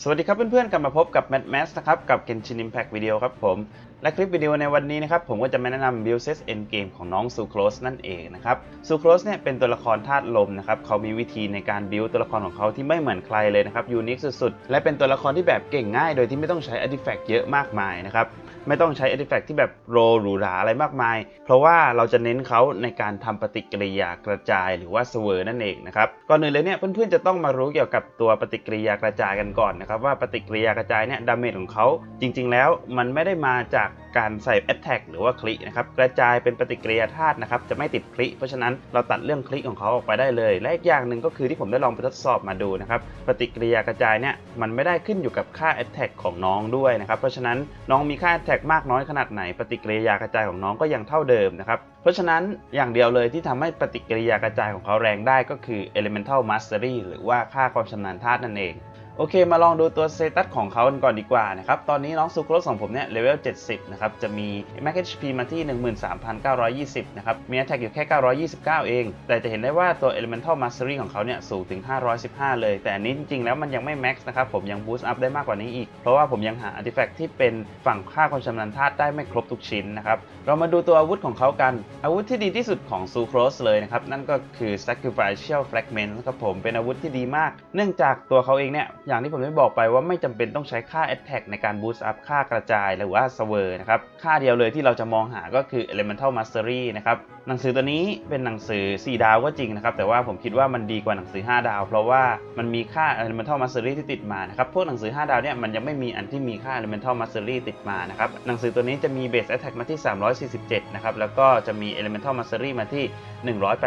สวัสดีครับเพื่อนๆ กลับมาพบกับ Mad Max นะครับ กับ Genshin Impact วิดีโอครับผม และคลิปวิดีโอในวันนี้นะครับผมก็จะมาแนะนำ Build Set Endgame ของน้อง s u c r o s e นั่นเองนะครับ s u c r o s e เนี่ยเป็นตัวละครธาตุลมนะครับเขามีวิธีในการ build ตัวละครของเขาที่ไม่เหมือนใครเลยนะครับยูนิคสุดๆ และเป็นตัวละครที่แบบเก่งง่าย โดยที่ไม่ต้องใช้ artifact เยอะมากมายนะครับไม่ต้องใช้ artifact ที่แบบโรหรูหราอะไรมากมาย เพราะว่าเราจะเน้นเขาในการทำปฏิกิริยากระจายหรือว่าสวอนั่นเองนะครับก่อนอื่นเลยเนี่ยเพื่อนๆจะต้องมารู้เกี่ยวกับตัวปฏิกิริยากระจายกันก่อนนะครับว่าปฏิกิริยากระจายเนี่ยดาเมจของเขาจริง ๆ แล้วมันไม่ได้มาจากการใส่ attack หรือว่าคลินะครับกระจายเป็นปฏิกิริยาธาตุนะครับจะไม่ติดคลิเพราะฉะนั้นเราตัดเรื่องคลิของเขาออกไปได้เลย และอีกอย่างหนึ่งก็คือที่ผมได้ลองไปทดสอบมาดูนะครับปฏิกิริยากระจายเนี่ยมันไม่ได้ขึ้นอยู่กับค่า attack ของน้องด้วยนะครับเพราะฉะนั้นน้องมีค่า attack มากน้อยขนาดไหน ปฏิกิริยากระจายของน้องก็ยังเท่าเดิมนะครับเพราะฉะนั้นอย่างเดียวเลยที่ทำให้ปฏิกิริยากระจายของเขาแรงได้ก็คือ elemental mastery หรือว่าค่าความชำนาญธาตุนั่นเอง โอเคมาลองดูตัวเซตัสของเขากันก่อนดีกว่านะครับ ตอนนี้น้องซูโครสของผมเนี่ยเลเวล 70 นะครับ จะมี Max HP มาที่ 13,920 นะครับ มี Attack อยู่แค่ 929 เอง แต่จะเห็นได้ว่าตัว Elemental Mastery ของเขาเนี่ยสูงถึง 515 เลย แต่อันนี้จริงๆ แล้วมันยังไม่ Max นะครับ ผมยัง Boost Up ได้มากกว่านี้อีก เพราะว่าผมยังหา Artifact ที่เป็นฝั่งค่าความชำนาญธาตุได้ไม่ครบทุกชิ้นนะครับ เรามาดูตัวอาวุธของเขากัน อาวุธที่ดีที่สุดของซูโครสเลยนะครับ นั่นก็คือ Sacrificial Fragment ครับผม เป็นอาวุธที่ดีมาก เนื่องจากตัวเขาเองเนี่ยอย่างที่ผมได้บอกไปว่าไม่จำเป็นต้องใช้ค่า Attack ในการ Boost Up ค่ากระจายหรือว่า s w e r นะครับ ค่าเดียวเลยที่เราจะมองหาก็คือ Elemental Mastery นะครับ หนังสือตัวนี้เป็นหนังสือ 4 ดาวก็จริงนะครับ แต่ว่าผมคิดว่ามันดีกว่าหนังสือ 5 ดาว เพราะว่ามันมีค่า Elemental Mastery ที่ติดมานะครับ พวกหนังสือ 5 ดาวเนี่ยมันยังไม่มีอันที่มีค่า Elemental Mastery ติดมานะครับ หนังสือตัวนี้จะมี Base Attack มาที่ 347 นะครับ แล้วก็จะมี Elemental Mastery มาที่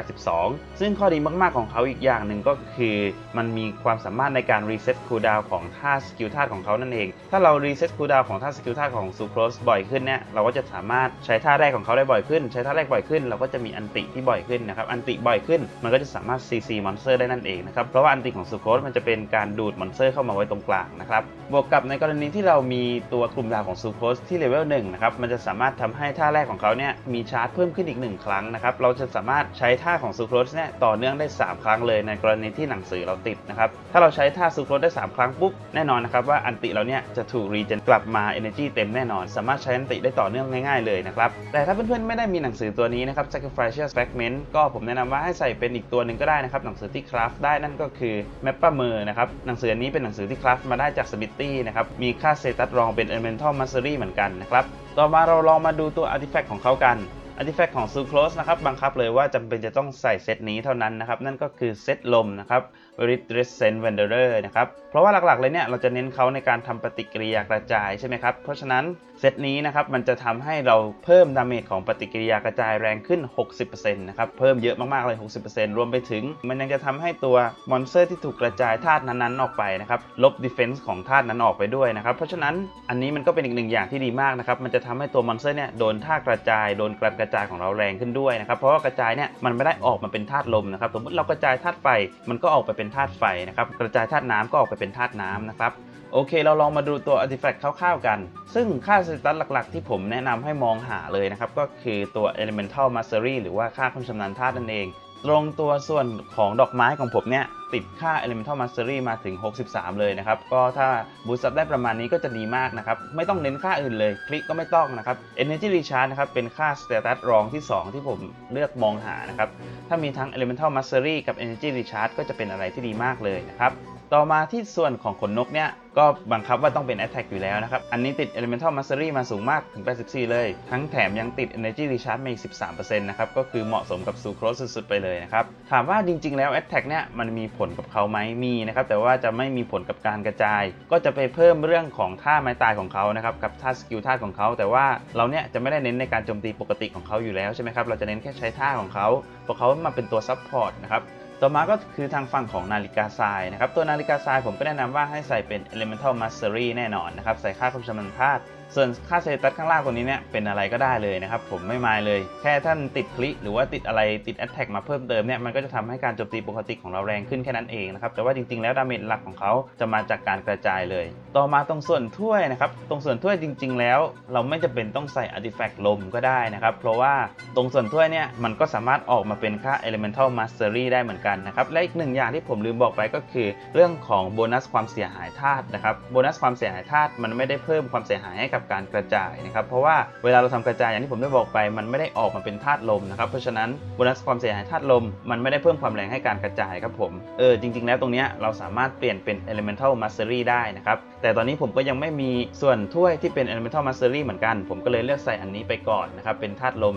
182 ซึ่งข้อดีมาก ๆ ของเขาอีกอย่างหนึ่งก็คือมันมีความสามารถในการ reset cooldown ของท่าสกิลธาตุของเขานั่นเอง ถ้าเรา reset cooldown ของท่าสกิลธาตุของ Sucrose บ่อยขึ้นเนี่ยเราก็จะสามารถใช้ท่าแรกของเขาได้บ่อยขึ้น ใช้ท่าแรกบ่อยขึ้น เราก็จะมีอันติที่บ่อยขึ้นนะครับอันติบ่อยขึ้น มันก็จะสามารถ CC monster ได้นั่นเองนะครับเพราะว่าอันติของ Sucrose มันจะเป็นการดูดมอนสเตอร์เข้ามาไว้ตรงกลางนะครับบวกกับในกรณีที่เรามีตัวกลุ่มดาวของ Sucrose ที่เลเวล1นะครับมันจะสามารถทำให้ท่าแรกของเขาเนี่ยมีชาร์จเพิ่มขึ้นอีก 1 ครั้งนะครับเราจะสามารถใช้ท่าของ Sucrose เนี่ยต่อเนื่องได้ 3 ครั้งเลยในกรณีที่หนังสือเราติดนะครับถ้าเราใช้ท่า Sucrose ได้3 ครั้งปุ๊บแน่นอนนะครับว่าอันติเราเนี่ยจะถูกรีเจนกลับมา Energy เต็มแน่นอน สามารถใช้อันติได้ต่อเนื่องง่ายๆเลยนะครับแต่ถ้าเพื่อนๆไม่ได้มีหนังสือตัวนี้นะครับ Sacrificial Fragment ก็ผมแนะนำว่าให้ใส่เป็นอีกตัวหนึ่งก็ได้นะครับหนังสือที่คราฟได้นั่นก็คือ Mapper m e r นะครับหนังสืออันนี้เป็นหนังสือที่คราฟมาได้จาก Smithy นะครับมีค่า Status รองเป็น Elemental Mastery เหมือนกันนะครับต่อมาเราลองมาดูตัว Artifact ของเขากัน Artifact ของ s u c r o s e นะครับบังคับเลยว่าจำเป็นจะต้องใส่เซตนี้เท่านั้นนะครับ นั่นก็คือเซตลมนะครับ v e r i t r e s c e n t Wanderer นะครับ เพราะว่าหลักๆ เลยเนี่ยเราจะเน้นเขาในการทำปฏิกิริยากระจายใช่ไหมครับ เพราะฉะนั้นเซตนี้นะครับมันจะทำให้เราเพิ่มดาเมจของปฏิกิริยากระจายแรงขึ้น 60%นะครับ เพิ่มเยอะมากๆ เลย 60%รวมไปถึง มันยังจะทำให้ตัวมอนสเตอร์ที่ถูกกระจายธาตุนั้นๆ ออกไปนะครับ ลบดีเฟนส์ของธาตุนั้นออกไปด้วยนะครับ เพราะฉะนั้นอันนี้มันก็เป็นอีกหนึ่งอย่างที่ดีมากนะครับ มันจะทำให้ตัวมอนสเตอร์เนี่ยโดนธาตุกระจาย โดนกรกระจายของเราแรงขึ้นด้วยนะครับ เพราะว่ากระจายเนี่ยมันไม่ได้ออกมาเป็นธาตุลมนะครับ สมมติเรากระจายธาตุไฟมันก็ออกไปเป็นธาตุไฟนะครับ กระจายธาตุน้ำก็ออกไปเป็นธาตุน้ำนะครับ โอเค เราลองมาดูตัว Artifact คร่าวๆกัน ซึ่งค่าสเตตัสหลักๆ ที่ผมแนะนำให้มองหาเลยนะครับ ก็คือตัว Elemental Mastery หรือว่าค่าความชำนาญธาตุนั่นเอง ตรงตัวส่วนของดอกไม้ของผมเนี่ย ติดค่า Elemental Mastery มาถึง 63 เลยนะครับ ก็ถ้าบูสต์ได้ประมาณนี้ก็จะดีมากนะครับ ไม่ต้องเน้นค่าอื่นเลย คลิกก็ไม่ต้องนะครับ Energy Recharge นะครับ เป็นค่า Status รองที่ 2 ที่ผมเลือกมองหานะครับ ถ้ามีทั้ง Elemental Mastery กับ Energy Recharge ก็จะเป็นอะไรที่ดีมากเลยนะครับ ต่อมาที่ส่วนของขนนกเนี่ยก็บังคับว่าต้องเป็น Attack อยู่แล้วนะครับ อันนี้ติด Elemental Mastery มาสูงมากถึง 84 เลย ทั้งแถมยังติด Energy Recharge มาอีก 13%นะครับ ก็คือเหมาะสมกับ Sucrose สุดๆ ไปเลยนะครับ ถามว่าจริงๆ แล้ว Attack เนี่ยมันมีผลกับเขาไหมมีนะครับ แต่ว่าจะไม่มีผลกับการกระจาย ก็จะไปเพิ่มเรื่องของท่าไม้ตายของเขานะครับ กับท่าสกิลท่าของเขา แต่ว่าเราเนี่ยจะไม่ได้เน้นในการโจมตีปกติของเขาอยู่แล้วใช่ไหมครับ เราจะเน้นแค่ใช้ท่าของเขาเพราะเขามาเป็นตัว Support นะครับ ต่อมาก็คือทางฝั่งของนาฬิกาทรายนะครับ ตัวนาฬิกาทรายผมก็แนะนำว่าให้ใส่เป็น Elemental Mastery แน่นอนนะครับ ใส่ค่าความชำนาญธาตุส่วนค่าเตตัสข้างล่างตรงนี้เนี่ยเป็นอะไรก็ได้เลยนะครับ ผมไม่มายเลย แค่ท่านติดคลิหรือว่าติดอะไรติดแอตแทกมาเพิ่มเติมเนี่ยมันก็จะทำให้การโจมตีปกติของเราแรงขึ้นแค่นั้นเองนะครับ แต่ว่าจริงๆแล้วดาเมจหลักของเขาจะมาจากการกระจายเลย ต่อมาตรงส่วนถ้วยนะครับ ตรงส่วนถ้วยจริง ๆ แล้ว เราไม่จำเป็นต้องใส่อาร์ติแฟกต์ลมก็ได้นะครับ เพราะว่าตรงส่วนถ้วยเนี่ยมันก็สามารถออกมาเป็นค่า Elemental Mastery ได้เหมือนกันนะครับและอีกหนึ่งอย่างที่ผมลืมบอกไปก็คือ เรื่องของโบนัสความเสียหายธาตุนะครับโบนัสความเสียหายธาตุมันไม่ได้เพิ่มความเสียหายให้กับการกระจายนะครับเพราะว่าเวลาเราทำกระจายอย่างที่ผมได้บอกไป มันไม่ได้ออกมาเป็นธาตุลมนะครับเพราะฉะนั้นโบนัสความเสียหายธาตุลม มันไม่ได้เพิ่มความแรงให้การกระจายครับผมเออจริง ๆ แล้วตรงเนี้ยเราสามารถเปลี่ยนเป็น Elemental Mastery ได้นะครับแต่ตอนนี้ผมก็ยังไม่มีส่วนถ้วยที่เป็น Elemental Mastery เหมือนกัน ผมก็เลยเลือกใส่อันนี้ไปก่อนนะครับเป็นธาตุลม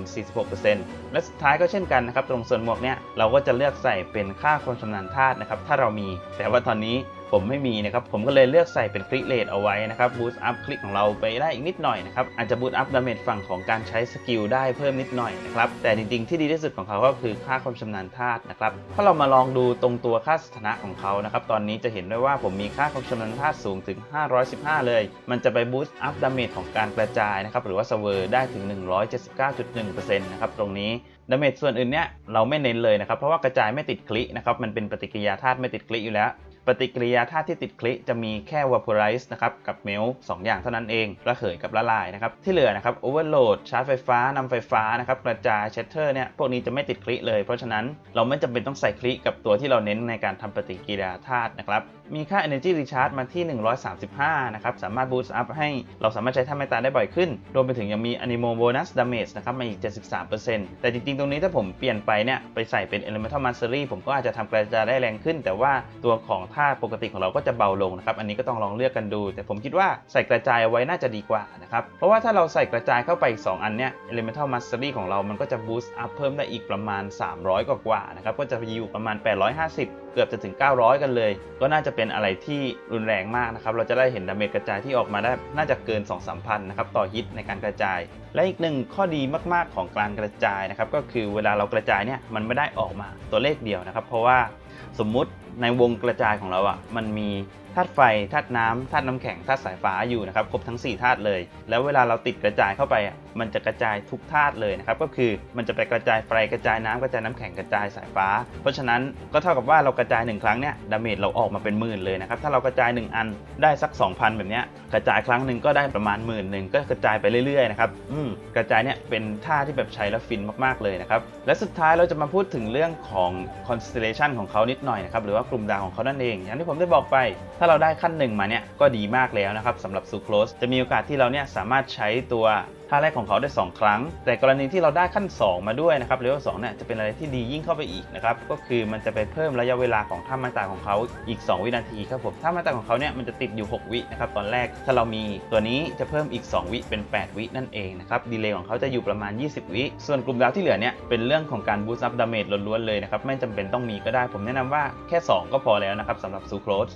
46%และสุดท้ายก็เช่นกันนะครับตรงส่วนหมวกเนี้ยเราก็จะเลือกใส่เป็นค่าคนชำนาญธาตุนะครับ ถ้าเรามี แต่ว่าตอนนี้ ผมไม่มีนะครับ ผมก็เลยเลือกใส่เป็นคลิกเลทเอาไว้นะครับบูสต์อัพคลิกของเราไปได้อีกนิดหน่อยนะครับ อาจจะบูสต์อัพดาเมจฝั่งของการใช้สกิลได้เพิ่มนิดหน่อยนะครับ แต่จริงๆที่ดีที่สุดของเขาก็คือค่าความชำนาญธาตุนะครับ ถ้าเรามาลองดูตรงตัวค่าสถานะของเขานะครับ ตอนนี้จะเห็นได้ว่าผมมีค่าความชำนาญธาตุสูงถึง 515 เลย มันจะไปบูสต์อัพดาเมจของการกระจายนะครับ หรือว่าสเวอร์ได้ถึง 179.1%นะครับ ตรงนี้ดาเมจส่วนอื่นเนี่ยเราไม่เน้นเลยนะครับ เพราะว่ากระจายไม่ติดคลินะครับ มันเป็นปฏิกิริยาธาตุไม่ติดคลิอยู่แล้ว ปฏิกิริยาธาตุที่ติดคลิจะมีแค่ vaporize นะครับกับ melt สองอย่างเท่านั้นเองระเหยกับละลายนะครับที่เหลือนะครับ overload ชาร์จไฟฟ้านำไฟฟ้านะครับกระจาย shatter เนี่ยพวกนี้จะไม่ติดคลิเลย เพราะฉะนั้นเราไม่จำเป็นต้องใส่คลิกับตัวที่เราเน้นในการทำปฏิกิริยาธาตุนะครับมีค่า energy recharge มาที่ 135 นะครับสามารถ boost up ให้เราสามารถใช้ท่าไม้ตายได้บ่อยขึ้น รวมไปถึงยังมี animal bonus damage นะครับมาอีก 73%แต่จริงๆ ตรงนี้ถ้าผมเปลี่ยนไปเนี่ยไปใส่เป็น elemental mastery ผมก็อาจจะทำกระจายได้แรงขึ้น แต่ว่าตัวของท่าปกติของเราก็จะเบาลงนะครับ อันนี้ก็ต้องลองเลือกกันดู แต่ผมคิดว่าใส่กระจายเอาไว้น่าจะดีกว่านะครับ เพราะว่าถ้าเราใส่กระจายเข้าไปอีก2อันเนี่ย elemental mastery ของเรามันก็จะ boost up เพิ่มได้อีกประมาณ 300กว่านะครับ ก็จะอยู่ประมาณ 850 เกือบจะถึง 900 กันเลย ก็น่าจะเป็นอะไรที่รุนแรงมากนะครับ เราจะได้เห็นดาเมจกระจายที่ออกมาได้น่าจะเกิน 2-3พันนะครับต่อฮิตในการกระจาย และอีกหนึ่งข้อดีมาก ๆ ของการกระจายนะครับก็คือเวลาเรากระจายเนี่ยมันไม่ได้ออกมาตัวเลขเดียวนะครับ เพราะว่าสมมุติ ในวงกระจายของเราอะ่ะมันมีธาตุไฟธาตุน้ำธาตุน้ำแข็งธาตุสายฟ้าอยู่นะครับครบทั้ง4ธาตุเลย แล้วเวลาเราติดกระจายเข้าไปอะมันจะกระจายทุกธาตุเลยนะครับก็คือมันจะไปกระจายไฟกระจายน้ำกระจายน้ำแข็งกระจายสายฟ้า เพราะฉะนั้นก็เท่ากับว่าเรากระจายหนึ่งครั้งเนี่ยดาเมจเราออกมาเป็นหมื่นเลยนะครับถ้าเรากระจาย 1 อันได้สัก 2,000 แบบเนี้ยกระจายครั้งหนึ่งก็ได้ประมาณหมื่นหนึ่งก็กระจายไปเรื่อยๆนะครับอืมกระจายเนี่ยเป็นท่าที่แบบใช้แล้วฟินมากๆเลยนะครับและสุดท้ายเราจะมาพูดถึงเรื่องของ constellation ของเขานิดหน่อยนะครับหรือว่ากลุ่มดาวของเขานั่นเอง อย่างที่ผมได้บอกไป ถ้าเราได้ขั้นหนึ่งมาเนี่ยก็ดีมากแล้วนะครับสำหรับซูโครสจะมีโอกาสที่เราเนี่ยสามารถใช้ตัว ท่าแรกของเขาได้ 2 ครั้ง แต่กรณีที่เราได้ขั้น 2 มาด้วยนะครับเลเวลสเนี่ยจะเป็นอะไรที่ดียิ่งเข้าไปอีกนะครับก็คือมันจะไปเพิ่มระยะเวลาของท่าม้ตาของเขาอีก 2 วินาทีครับผมท่าม้ตาของเขาเนี่ยมันจะติดอยู่ 6 วินะครับตอนแรกถ้าเรามีตัวนี้จะเพิ่มอีก 2 วิเป็น 8 วินั่นเองนะครับดีเลย์ของเขาจะอยู่ประมาณ 20 วิส่วนกลุ่มดาวที่เหลือเนี่ยเป็นเรื่องของการบูสต์อัพดาเมจล้วนๆเลยนะครับไม่จำเป็นต้องมีก็ได้ ผมแนะนำว่าแค่ 2 ก็พอแล้วนะครับสำหรับซูโครส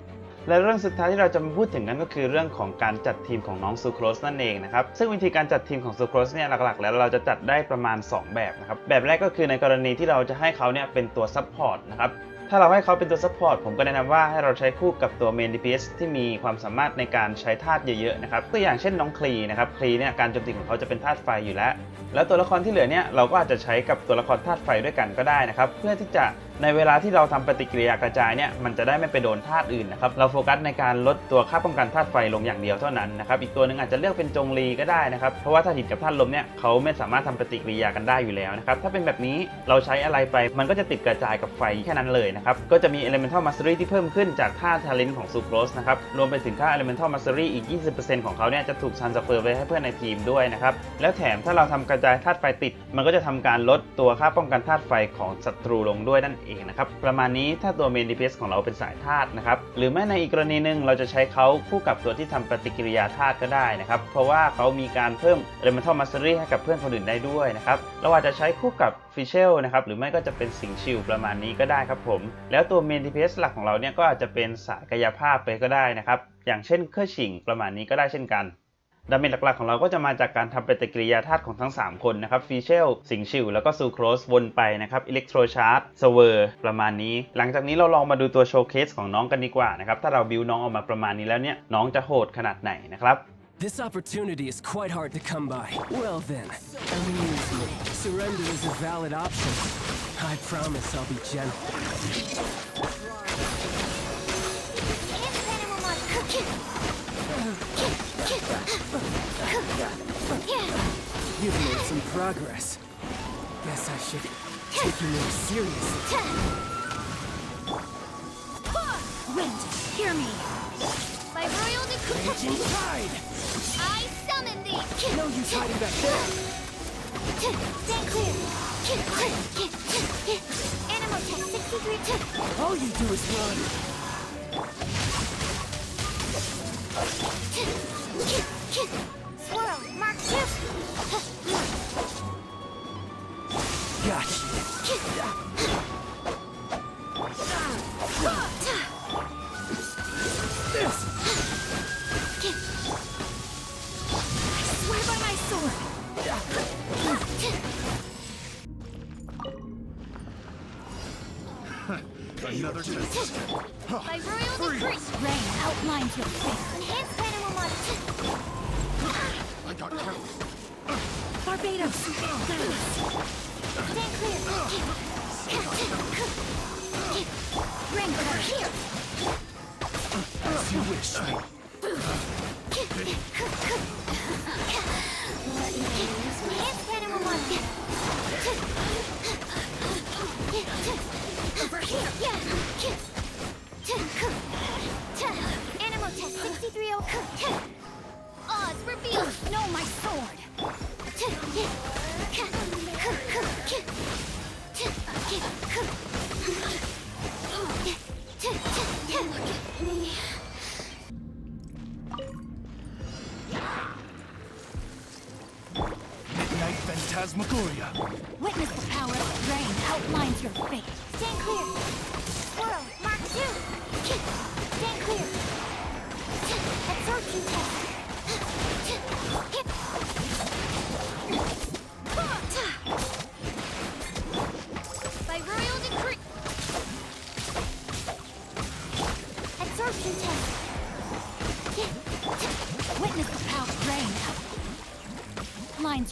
และเรื่องสุดท้ายที่เราจะมาพูดถึงกันก็คือเรื่องของการจัดทีมของน้องซูโครสนั่นเองนะครับซึ่งวิธีการจัดทีมของซูโครสเนี่ยหลักๆ แล้วเราจะจัดได้ประมาณ 2 แบบนะครับแบบแรกก็คือในกรณีที่เราจะให้เขาเนี่ยเป็นตัวซัพพอร์ตนะครับถ้าเราให้เขาเป็นตัวซัพพอร์ตผมก็แนะนำว่าให้เราใช้คู่กับตัวเมน DPS ที่มีความสามารถในการใช้ธาตุเยอะๆนะครับตัวอย่างเช่นน้องคลีนะครับคลีเนี่ยการโจมตีของเขาจะเป็นธาตุไฟอยู่แล้ว แล้วตัวละครที่เหลือเนี่ยเราก็อาจจะใช้กับตัวละครธาตุไฟด้วยกันก็ได้นะครับเพื่อที่จะในเวลาที่เราทำปฏิกิริยากระจายเนี่ยมันจะได้ไม่ไปโดนธาตุอื่นนะครับเราโฟกัสในการลดตัวค่าป้องกันธาตุไฟลงอย่างเดียวเท่านั้นนะครับอีกตัวหนึ่งอาจจะเลือกเป็นจงรีก็ได้นะครับเพราะว่าธาตุหินกับธาตุลมเนี่ยเขาไม่สามารถทำปฏิกิริยากันได้อยู่แล้วนะครับถ้าเป็นแบบนี้เราใช้อะไรไปมันก็จะติดกระจายกับไฟแค่นั้นเลยนะครับก็จะมี elemental mastery ที่เพิ่มขึ้นจากท่า talent ของ sucrose นะครับรวมไปถึงค่า elemental mastery อีก 20%ของเขาเนี่ยจะถูก transfer ไปให้เพื่อนในทีมด้วยนะครับแล้วแถมถ้าเราทำกระจายธาตุไฟติด มันก็จะทำการลดตัวค่าป้องกันธาตุไฟของศัตรูลงด้วยนั่นเองนะครับ ประมาณนี้ถ้าตัว main DPS ของเราเป็นสายธาตุนะครับ หรือแม้ในอีกกรณีหนึ่งเราจะใช้เขาคู่กับตัวที่ทำปฏิกิริยาธาตุก็ได้นะครับ เพราะว่าเขามีการเพิ่ม elemental mastery ให้กับเพื่อนคนอื่นได้ด้วยนะครับ เราอาจจะใช้คู่กับฟิเชลนะครับ หรือไม่ก็จะเป็นสิงชิลประมาณนี้ก็ได้ครับผม แล้วตัว main DPS หลักของเราเนี่ยก็อาจจะเป็นสายกายภาพไปก็ได้นะครับ อย่างเช่นเครื่องฉิงประมาณนี้ก็ได้เช่นกัน ดาเมจหลักๆของเราก็จะมาจากการทำปฏิกิริยาธาตุของทั้ง 3 คนนะครับฟีเชลสิงชิวแล้วก็ซูโครสวนไปนะครับอิเล็กโทรชาร์จสเวอร์ประมาณนี้ หลังจากนี้เราลองมาดูตัวโชว์เคสของน้องกันดีกว่านะครับถ้าเราบิวน้องออกมาประมาณนี้แล้วเนี่ยน้องจะโหดขนาดไหนนะครับ This opportunity is quite hard to come by. Well then, amuse me. Surrender is a valid option. I promise I'll be gentle. You've made some progress. Guess I should take you more seriously. Wind, hear me. By royal decree, Raging tide! I summon thee. No use hiding back there! Stand clear. Animal test 63. All you do is run. Swirl, mark two. Gotcha. This! Swear by my sword. Another test. By royal decree, rain outlines your face. Enhanced animal killed. Barbados. Stand clear. Ring here. As you wish. Phantasmagoria. Witness the power of rain outlines your fate. Stand clear.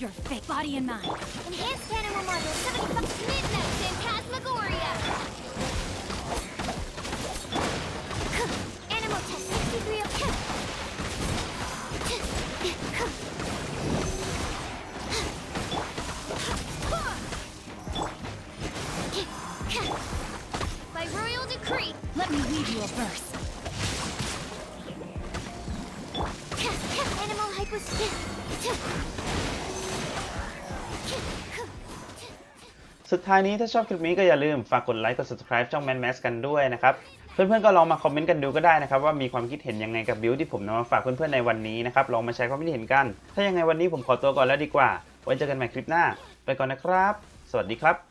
Your fake body and mind. Enhanced animal module 75 Midnight Phantasmagoria. ดท้ายนี้ถ้าชอบคลิปนี้ก็อย่าลืมฝากกดไลค์กด subscribe ช่อง Man m a s กันด้วยนะครับ เพื่อนๆก็ลองมาคอมเมนต์กันดูก็ได้นะครับว่ามีความคิดเห็นยังไงกับบิวที่ผมนำมาฝากเพื่อนๆในวันนี้นะครับลองมาแชร์ความคิดเห็นกัน ถ้ายังไงวันนี้ผมขอตัวก่อนแล้วดีกว่า ไว้เจอกันใหม่คลิปหน้า ไปก่อนนะครับ สวัสดีครับ